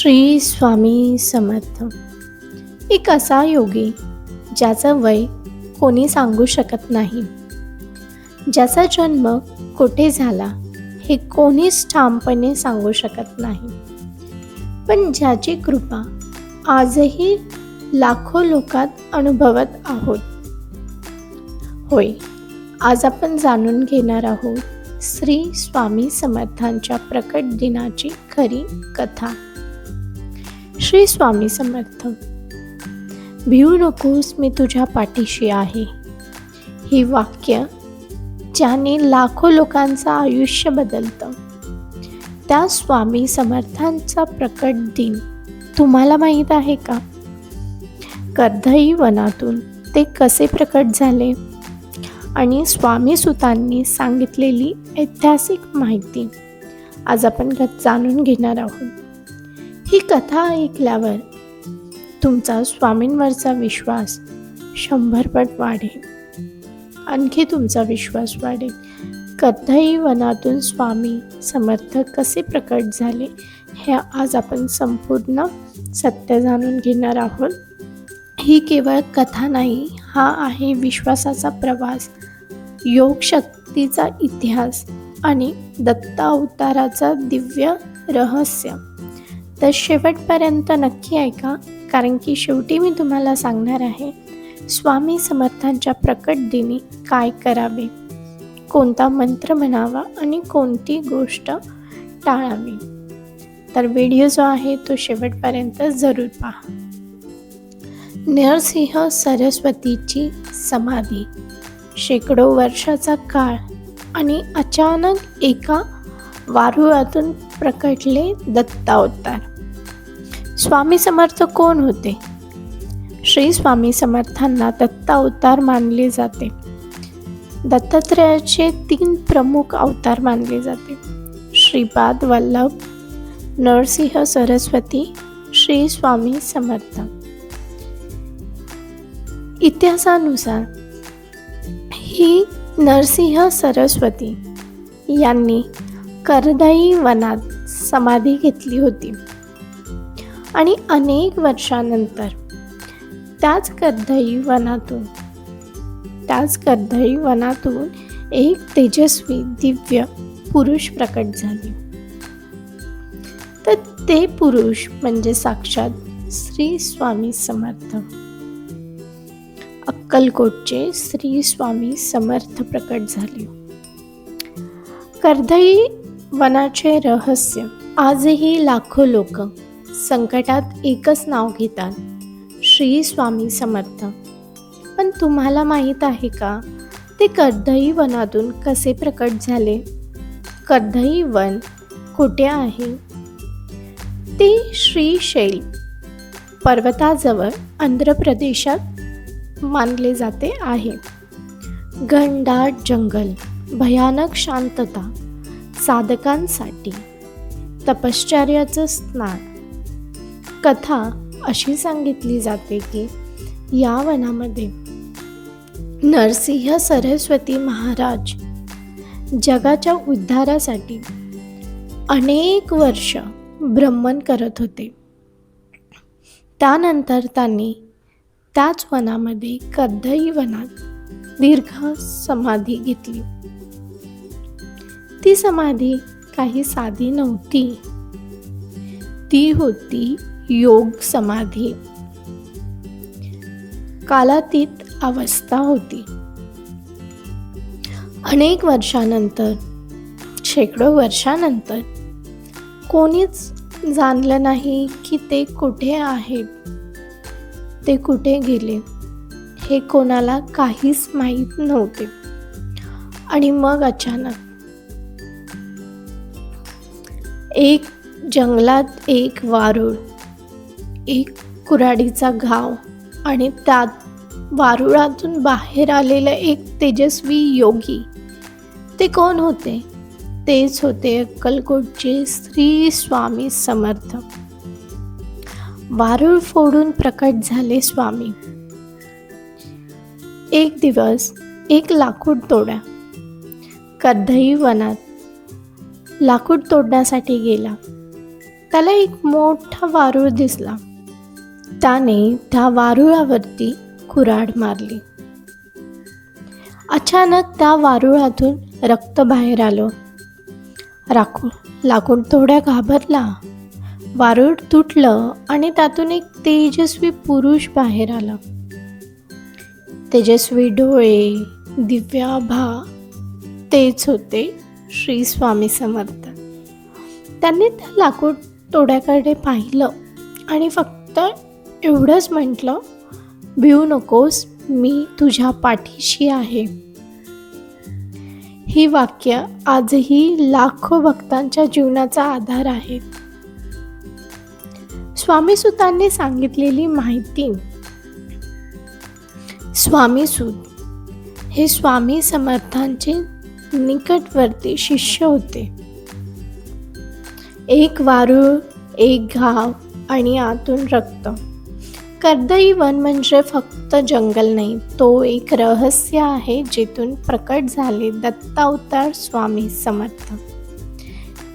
श्री स्वामी समर्थ. एक असा योगी ज्याचं वय कोणी सांगू शकत नाही. ज्याचा जन्म कुठे झाला हे कोणीच ठामपणे सांगू शकत नाही. पण ज्याची कृपा आजही लाखो लोकात अनुभवत आहोत. होय आज आपण जाणून घेणार आहोत श्री स्वामी समर्थांच्या प्रकट दिनाची खरी कथा. श्री स्वामी समर्थ. भिऊ नकोस मी तुझ्या पाठीशी आहे. ही वाक्य ज्याने लाखो लोकांचं आयुष्य बदलतं. त्या स्वामी समर्थांचा प्रकट दिन तुम्हाला माहीत आहे का? कर्धई वनातून ते कसे प्रकट झाले? आणि स्वामी सुतांनी सांगितलेली ऐतिहासिक माहिती आज आपण जाणून घेणार आहोत. ही कथा ऐकल्यावर तुमचा स्वामींवरचा विश्वास शंभरपट वाढेल. आणखी तुमचा विश्वास वाढेल. कथाही वनातून स्वामी समर्थ कसे प्रकट झाले हे आज आपण संपूर्ण सत्य जाणून घेणार आहोत. ही केवळ कथा नाही हा आहे विश्वासाचा प्रवास योगशक्तीचा इतिहास आणि दत्ता अवताराचा दिव्य रहस्य. तर शेवटपर्यंत नक्की ऐका कारण की शेवटी मी तुम्हाला सांगणार आहे स्वामी समर्थांच्या प्रकट दिनी काय करावे? कोणता मंत्र म्हणावा आणि कोणती गोष्ट टाळावी? तर व्हिडिओ जो आहे तो शेवटपर्यंत जरूर पहा. नरसिंह सरस्वतीची समाधी शेकडो वर्षाचा काळ आणि अचानक एका वारुळातून प्रकटले दत्तावतार. स्वामी समर्थ कोण होते? श्री स्वामी समर्थांना दत्ता अवतार मानले जाते. दत्तात्रयाचे तीन प्रमुख अवतार मानले जाते. श्रीपाद वल्लभ नरसिंह सरस्वती श्री स्वामी समर्थ. इतिहासानुसार ही नरसिंह सरस्वती यांनी करदाई वनात समाधी घेतली होती. आणि अनेक वर्षानंतर. त्याच कर्दई वनातून त्याच कर्दई वनातून एक तेजस्वी दिव्य पुरुष प्रकट झाले. तर ते पुरुष म्हणजे साक्षात श्री स्वामी समर्थ. अक्कलकोटचे श्री स्वामी समर्थ प्रकट झाले. कर्दई वनाचे रहस्य आजही लाखो लोक संकटात एकच नाव घेतात श्री स्वामी समर्थ. पण तुम्हाला माहीत आहे का ते कर्दई वनातून कसे प्रकट झाले? कर्दई वन कुठे आहे? ते श्रीशैल पर्वताजवळ आंध्र प्रदेशात मानले जाते आहे. घनदाट जंगल भयानक शांतता साधकांसाठी तपश्चर्याचं स्नान कथा अशी सांगितली जाते की या वनामध्ये नरसिंह सरस्वती महाराज जगाच्या उद्धारासाठी अनेक वर्ष भ्रमण करत होते. त्यानंतर त्यांनी त्याच वनामध्ये कद्दई वनात दीर्घ समाधी घेतली. ती समाधी काही साधी नव्हती. ती होती योग समाधी. कालातीत अवस्था होती. अनेक वर्षानंतर शेकडो वर्षानंतर कोणीच जाणलं नाही की ते कुठे आहेत ते कुठे गेले? हे कोणाला काहीच माहीत नव्हते. आणि मग अचानक एक जंगलात एक वारुळ एक कुऱ्हाडीचा घाव आणि त्यात वारुळातून बाहेर आलेलं एक तेजस्वी योगी. ते कोण होते? तेच होते अक्कलकोटचे श्री स्वामी समर्थ. वारुळ फोडून प्रकट झाले स्वामी. एक दिवस एक लाकूड तोड्या कर्दई वनात लाकूड तोडण्यासाठी गेला. त्याला एक मोठा वारूळ दिसला. त्याने त्या वारुळावरती कुऱ्हाड मारली. अचानक त्या वारुळातून रक्त बाहेर आलं. राखू लाकूड थोड्या घाबरला. वारूळ तुटलं आणि त्यातून एक तेजस्वी पुरुष बाहेर आला. तेजस्वी डोळे दिव्या भा तेच होते श्री स्वामी समर्थ. त्यांनी त्या लाकूड तोड्याकडे पाहिलं आणि फक्त एवढंच म्हटलं भिऊ नकोस मी तुझ्या पाठीशी आहे. ही वाक्य आजही लाखो भक्तांच्या जीवनाचा आधार आहेत स्वामी सुतांनी सांगितलेली माहिती. स्वामी सुत हे स्वामी समर्थांचे निकटवर्ती शिष्य होते. एक वारूळ एक घाव आणि आतून रक्त. कर्दई वन म्हणजे फक्त जंगल नाही तो एक रहस्य आहे जिथून प्रकट झाले दत्तावतार स्वामी समर्थ.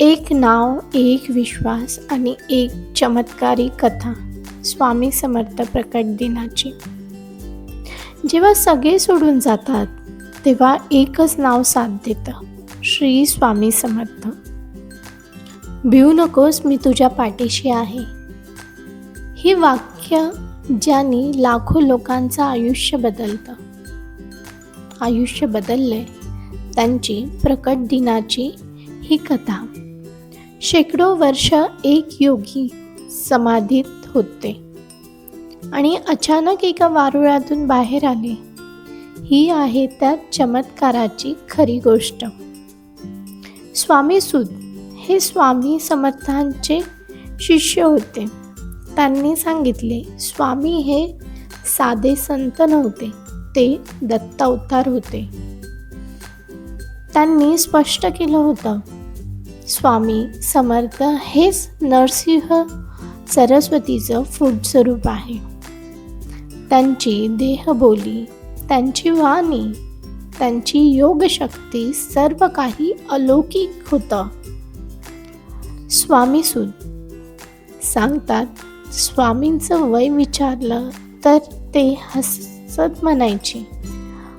एक नाव एक विश्वास आणि एक चमत्कारी कथा स्वामी समर्थ प्रकट दिनाची. जेव्हा सगळे सोडून जातात तेव्हा एकच नाव साथ देतं श्री स्वामी समर्थ. भिऊ नकोस मी तुझ्या पाठीशी आहे. हे वाक्य ज्यांनी लाखो लोकांचं आयुष्य बदलतं. आयुष्य बदलले त्यांची प्रकट दिनाची ही कथा. शेकडो वर्ष एक योगी समाधीत होते. आणि अचानक एका वारुळातून बाहेर आले. ही आहे त्या चमत्काराची खरी गोष्ट. स्वामी सुद हे स्वामी समर्थांचे शिष्य होते. त्यांनी सांगितले स्वामी हे साधे संत नव्हते ते दत्तावतार होते. त्यांनी स्पष्ट केलं होतं स्वामी समर्थ हेच नरसिंह सरस्वतीचं फूट स्वरूप आहे. त्यांची देहबोली त्यांची वाणी त्यांची योगशक्ती सर्व काही अलौकिक होतं. स्वामीसुद सांगतात स्वामींचं वय विचारलं तर ते हसत म्हणायचे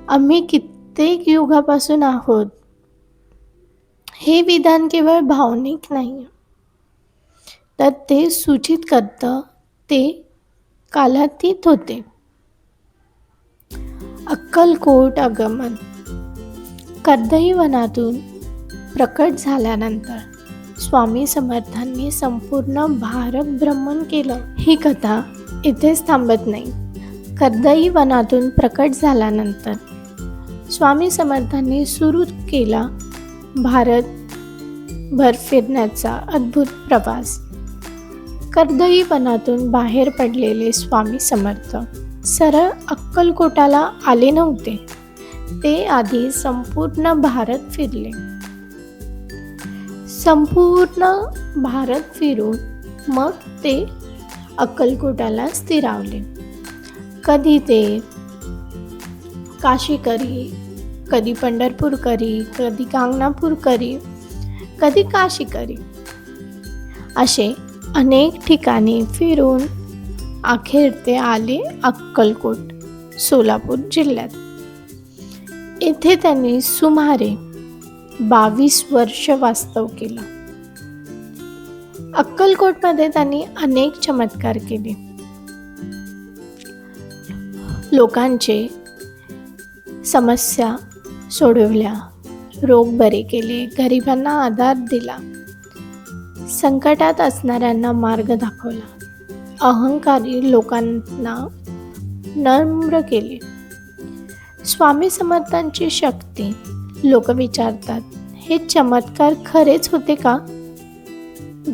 आम्ही कित्येक युगापासून आहोत. हे विधान केवळ भावनिक नाही. तर ते सूचित करतं ते कालातीत होते. अक्कलकोट आगमन. कर्दई वनातून प्रकट झाल्यानंतर स्वामी समर्थांनी संपूर्ण भारत भ्रमण केलं. ही कथा इथेच थांबत नाही. कर्दई वनातून प्रकट झाल्यानंतर स्वामी समर्थांनी सुरू केला भारत भर फिरण्याचा अद्भुत प्रवास. कर्दई वनातून बाहेर पडलेले स्वामी समर्थ सरळ अक्कलकोटाला आले नव्हते. ते आधी संपूर्ण भारत फिरले. संपूर्ण भारत फिरून मग ते अक्कलकोटाला स्थिरावले. कधी ते काशीकरी कधी पंढरपूरकरी कधी गांगणापूरकरी कधी काशीकरी असे अनेक ठिकाणी फिरून अखेर ते आले अक्कलकोट सोलापूर जिल्ह्यात. येथे त्यांनी सुमारे बावीस वर्ष वास्तव केलं. अक्कलकोटमध्ये त्यांनी अनेक चमत्कार केले. लोकांचे समस्या सोडवल्या रोग बरे केले गरिबांना आधार दिला संकटात असणाऱ्यांना मार्ग दाखवला अहंकारी लोकांना नम्र केले. स्वामी समर्थांची शक्ती लोक विचारतात हे चमत्कार खरेच होते का?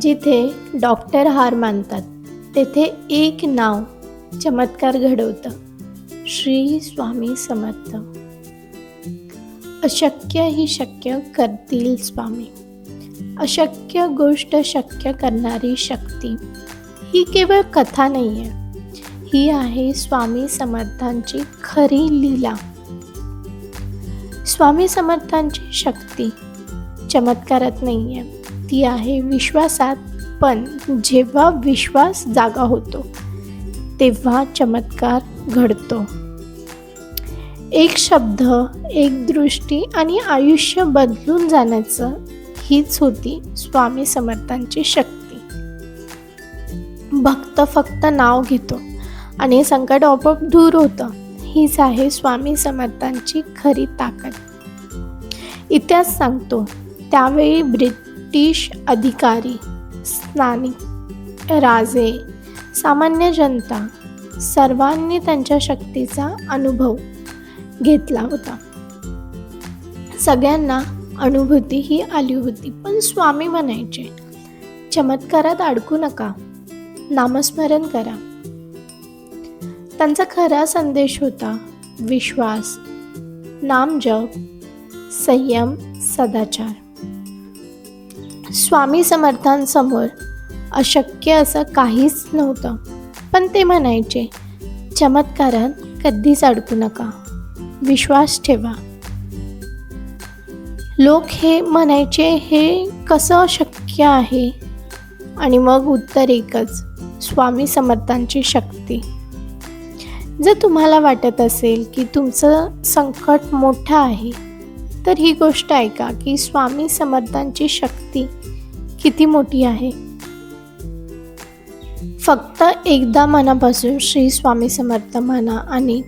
जिथे डॉक्टर हार मानतात तेथे एक नाव चमत्कार घडवतं. श्री स्वामी समर्थ. अशक्य ही शक्य करतील स्वामी. अशक्य गोष्ट शक्य करणारी शक्ती ही केवळ कथा नाही आहे ही आहे स्वामी समर्थांची खरी लीला. स्वामी समर्थांची शक्ती चमत्कारात नाही आहे ती आहे विश्वासात पण जेव्हा विश्वास जागा होतो तेव्हा चमत्कार घडतो. एक शब्द एक दृष्टी आणि आयुष्य बदलून जाण्याचं हीच होती स्वामी समर्थांची शक्ती. भक्त फक्त नाव घेतो आणि संकट आपोआप दूर होतं. हीच आहे स्वामी समर्थांची खरी ताकद. इतिहास सांगतो त्यावेळी ब्रिटिश अधिकारी स्थानिक राजे सामान्य जनता सर्वांनी त्यांच्या शक्तीचा अनुभव घेतला होता. सगळ्यांना अनुभूती ही आली होती पण स्वामी म्हणायचे चमत्कारात अडकू नका. नामस्मरण करा. त्यांचा खरा संदेश होता. विश्वास नामजप संयम सदाचार. स्वामी समर्थांसमोर अशक्य असं काहीच नव्हतं. पण ते म्हणायचे चमत्कारात कधीच अडकू नका. विश्वास ठेवा. लोक हे म्हणायचे हे कसं शक्य आहे? आणि मग उत्तर एकच स्वामी समर्थांची शक्ती. जर तुम्हाला वाटत असेल की तुमचं संकट मोठं आहे तर ही गोष्ट ऐका की स्वामी समर्थांची शक्ती किती मोठी आहे. फक्त एकदा मनापासून श्री स्वामी समर्थ म्हणा आणि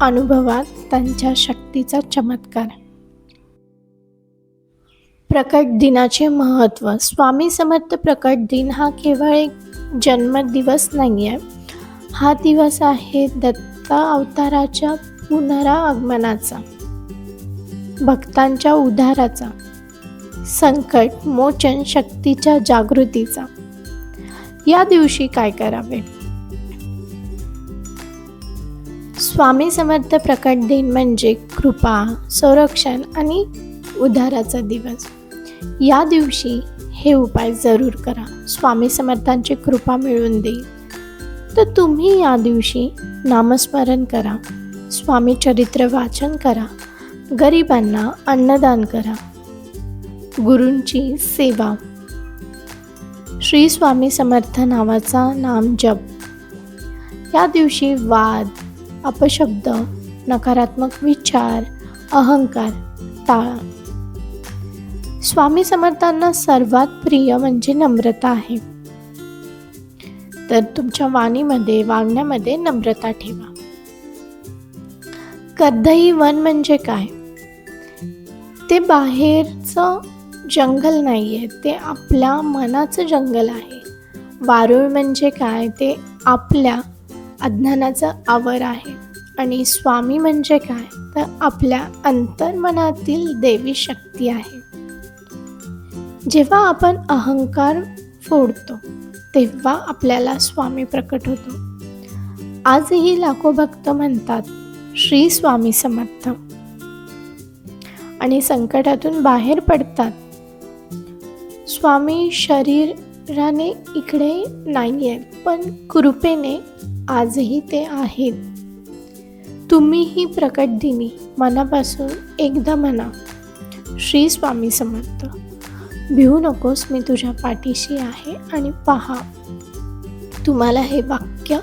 अनुभवात त्यांच्या शक्तीचा चमत्कार. प्रकट दिनाचे महत्त्व. स्वामी समर्थ प्रकट दिन हा केवळ एक जन्मदिवस नाही आहे हा दिवस आहे दत्ता अवताराच्या पुनरागमनाचा. भक्तांच्या उद्धाराचा. संकट मोचन शक्तीच्या जागृतीचा. या दिवशी काय करावे? स्वामी समर्थ प्रकट दिन म्हणजे कृपा संरक्षण आणि उद्धाराचा दिवस. या दिवशी हे उपाय जरूर करा. स्वामी समर्थांची कृपा मिळवून देईल. तर तुम्ही या दिवशी नामस्मरण करा स्वामी चरित्र वाचन करा गरिबांना अन्नदान करा. गुरूंची सेवा. श्री स्वामी समर्थ नावाचा नाम जप. या दिवशी वाद अपशब्द नकारात्मक विचार अहंकार टाळा. स्वामी समर्थांना सर्वात प्रिय म्हणजे नम्रता आहे. तर तुमच्या वाणीमध्ये वागण्यामध्ये नम्रता ठेवा. कर्दई वन म्हणजे काय? ते बाहेरचं जंगल नाही आहे ते आपल्या मनाचं जंगल आहे. वारुळ म्हणजे काय? ते आपल्या अज्ञानाचं आवर आहे. आणि स्वामी म्हणजे काय? तर आपल्या अंतर्मनातील देवी शक्ती आहे. जेव्हा आपण अहंकार फोडतो तेव्हा आपल्याला स्वामी प्रकट होतो. आजही लाखो भक्त म्हणतात श्री स्वामी समर्थ. आणि संकटातून बाहेर पडतात. स्वामी शरीराने इकडे नाही आहेत पण कृपेने आजही ते आहेत. तुम्हीही प्रकट दिनी मनापासून एकदा म्हणा श्री स्वामी समर्थ. भिवू नकोस मी तुझ्या पाठीशी आहे आणि पहा तुम्हाला हे वाक्य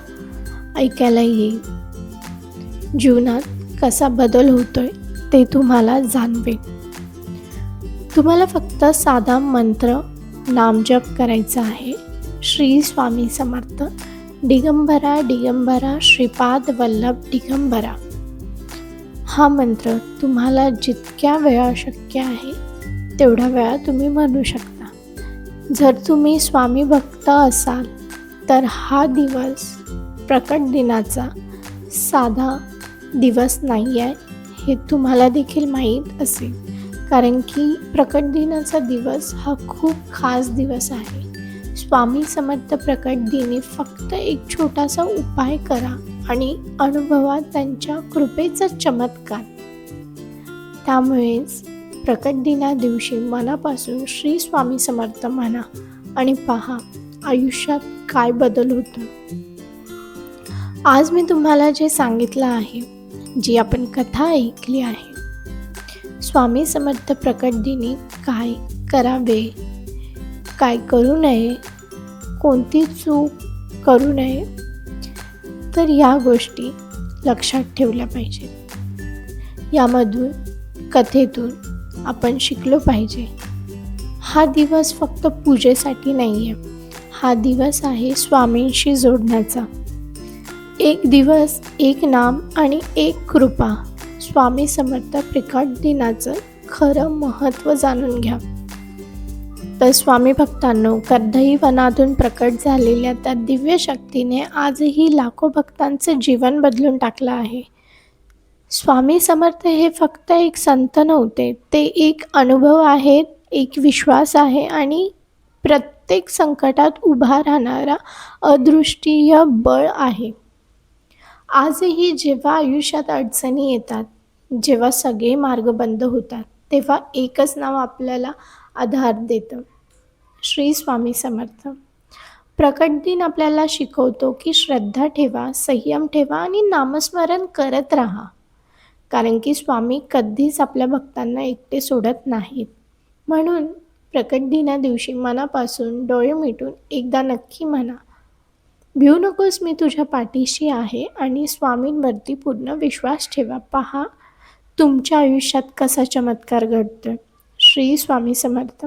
ऐकायला येईल. जीवनात कसा बदल होतोय ते तुम्हाला जाणवेल. तुम्हाला फक्त साधा मंत्र नामजप करायचा आहे. श्री स्वामी समर्थ. दिगंबरा दिगंबरा श्रीपाद वल्लभ दिगंबरा. हा मंत्र तुम्हाला जितक्या वेळा शक्य आहे तेवढ्या वेळा तुम्ही म्हणू शकता. जर तुम्ही स्वामी भक्त असाल तर हा दिवस प्रकट दिनाचा साधा दिवस नाही आहे हे तुम्हाला देखील माहीत असेल. कारण की प्रकट दिनाचा दिवस हा खूप खास दिवस आहे. स्वामी समर्थ प्रकट दिनी फक्त एक छोटासा उपाय करा आणि अनुभवा त्यांच्या कृपेचा चमत्कार. त्यामुळेच प्रकट दिना दिवशी मनापासून श्री स्वामी समर्थ म्हणा आणि पहा आयुष्यात काय बदल होतो. आज मी तुम्हाला जे सांगितलं आहे जी आपण कथा ऐकली आहे स्वामी समर्थ प्रकट दिनी काय करावे काय करू नये कोणती चूक करू नये तर या गोष्टी लक्षात ठेवल्या पाहिजेत. यामधून कथेतून आपण शिकलो पाहिजे. हा दिवस फक्त पूजेसाठी नाही आहे हा दिवस आहे स्वामींशी जोडण्याचा. एक दिवस एक नाम आणि एक कृपा. स्वामी समर्थ प्रकट दिनाचं खरं महत्त्व जाणून घ्या. तर स्वामी भक्तांनो कर्दई वनातून प्रकट झालेल्या त्या दिव्य शक्तीने आजही लाखो भक्तांचं जीवन बदलून टाकलं आहे. स्वामी समर्थ हे फक्त एक संत नव्हते. ते एक अनुभव आहेत एक विश्वास आहे आणि प्रत्येक संकटात उभा राहणारा अदृष्टीय बळ आहे. आजही जेव्हा आयुष्यात अडचणी येतात जेव्हा सगळे मार्ग बंद होतात तेव्हा एकच नाव आपल्याला आधार देतं. श्री स्वामी समर्थ. प्रकट दिन आपल्याला शिकवतो की श्रद्धा ठेवा संयम ठेवा आणि नामस्मरण करत राहा. कारण की स्वामी कधीच आपल्या भक्तांना एकटे सोडत नाहीत. म्हणून प्रकट दिना दिवशी मनापासून डोळे मिटून एकदा नक्की म्हणा भिऊ नकोस मी तुझ्या पाठीशी आहे आणि स्वामींवरती पूर्ण विश्वास ठेवा. पहा तुमच्या आयुष्यात कसा चमत्कार घडतो श्री स्वामी समर्थ.